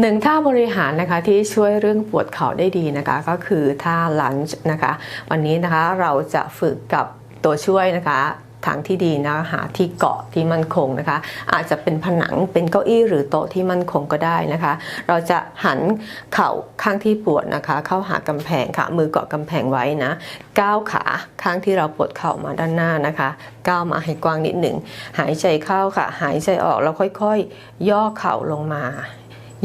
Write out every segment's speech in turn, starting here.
หนึ่งท่าบริหารนะคะที่ช่วยเรื่องปวดเข่าได้ดีนะคะก็คือท่าลันจ์นะคะ วันนี้นะคะเราจะฝึกกับตัวช่วยนะคะทางที่ดีนะหาที่เกาะที่มั่นคงนะคะ อาจจะเป็นผนังเป็นเก้าอี้หรือโต๊ะที่มั่นคงก็ได้นะคะ เราจะหันเข่าข้างที่ปวดนะคะ เข้าหากำแพงค่ะ มือเกาะกำแพงไว้นะก้าวขาข้างที่เราปวดเข่ามาด้านหน้านะคะก้าวมาให้กว้างนิดหนึ่งหายใจเข้าค่ะ หายใจออกแล้วค่อยๆย่อเข่าลงมา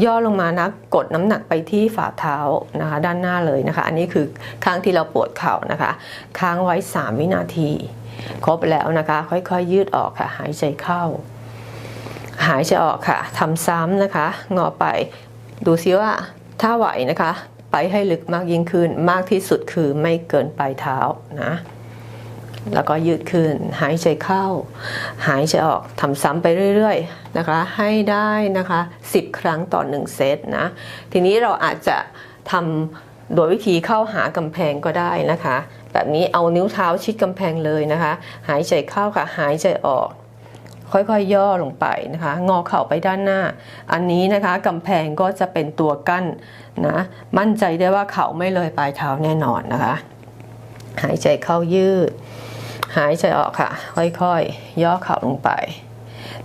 ย่อลงมานะกดน้ำหนักไปที่ฝ่าเท้านะคะ ด้านหน้าเลยนะคะ อันนี้คือข้างที่เราปวดเข่านะคะ ค้างไว้ 3 วินาที ครบแล้วนะคะ ค่อยๆยืดออกค่ะ หายใจเข้า หายใจออกค่ะทำซ้ำนะคะ งอไป ดูซิว่าถ้าไหวนะคะ ไปให้ลึกมากยิ่งขึ้น มากที่สุดคือไม่เกินปลายเท้านะ แล้วก็ยืดขึ้น หายใจเข้า หายใจออกทำซ้ำไปเรื่อยๆนะคะ ให้ได้นะคะ 10 ครั้งต่อ 1 เซตนะ ทีนี้เราอาจจะทำโดยวิธีเข้าหากำแพงก็ได้นะคะ แบบนี้เอานิ้วเท้าชิดกำแพงเลยนะคะ หายใจเข้าค่ะ หายใจออก ค่อยๆย่อลงไปนะคะ งอเข่าไปด้านหน้า อันนี้นะคะกำแพงก็จะเป็นตัวกั้นนะ มั่นใจได้ว่าเข่าไม่เลยปลายเท้าแน่นอนนะคะ หายใจเข้ายืด หายใจออกค่ะ ค่อยๆ ย่อเข่าลงไป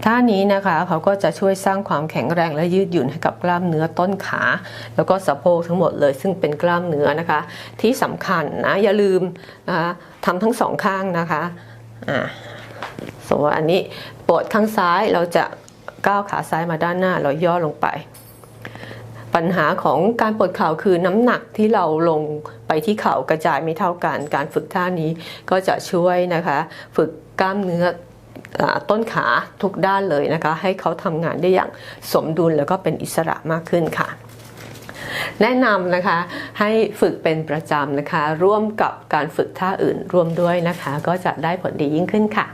ท่านี้นะคะเขาก็จะช่วยสร้างความแข็งแรงและยืดหยุ่นให้กับกล้ามเนื้อต้นขา แล้วก็สะโพกทั้งหมดเลย ซึ่งเป็นกล้ามเนื้อนะคะ ที่สำคัญนะอย่าลืมนะคะทำทั้งสองข้างนะคะอ่าสมมติว่อันนี้ปวดข้างซ้ายเราจะก้าวขาซ้ายมาด้านหน้าเราย่อลงไป ปัญหาของการปวดเข่าคือน้ำหนักที่เราลงไปที่เข่ากระจายไม่เท่ากัน การฝึกท่านี้ก็จะช่วยนะคะ ฝึกกล้ามเนื้ออต้นขาทุกด้านเลยนะคะ ให้เขาทำงานได้อย่างสมดุลแล้วก็เป็นอิสระมากขึ้นค่ะแนะนำนะคะให้ฝึกเป็นประจำนะคะ ร่วมกับการฝึกท่าอื่นร่วมด้วยนะคะ ก็จะได้ผลดียิ่งขึ้นค่ะ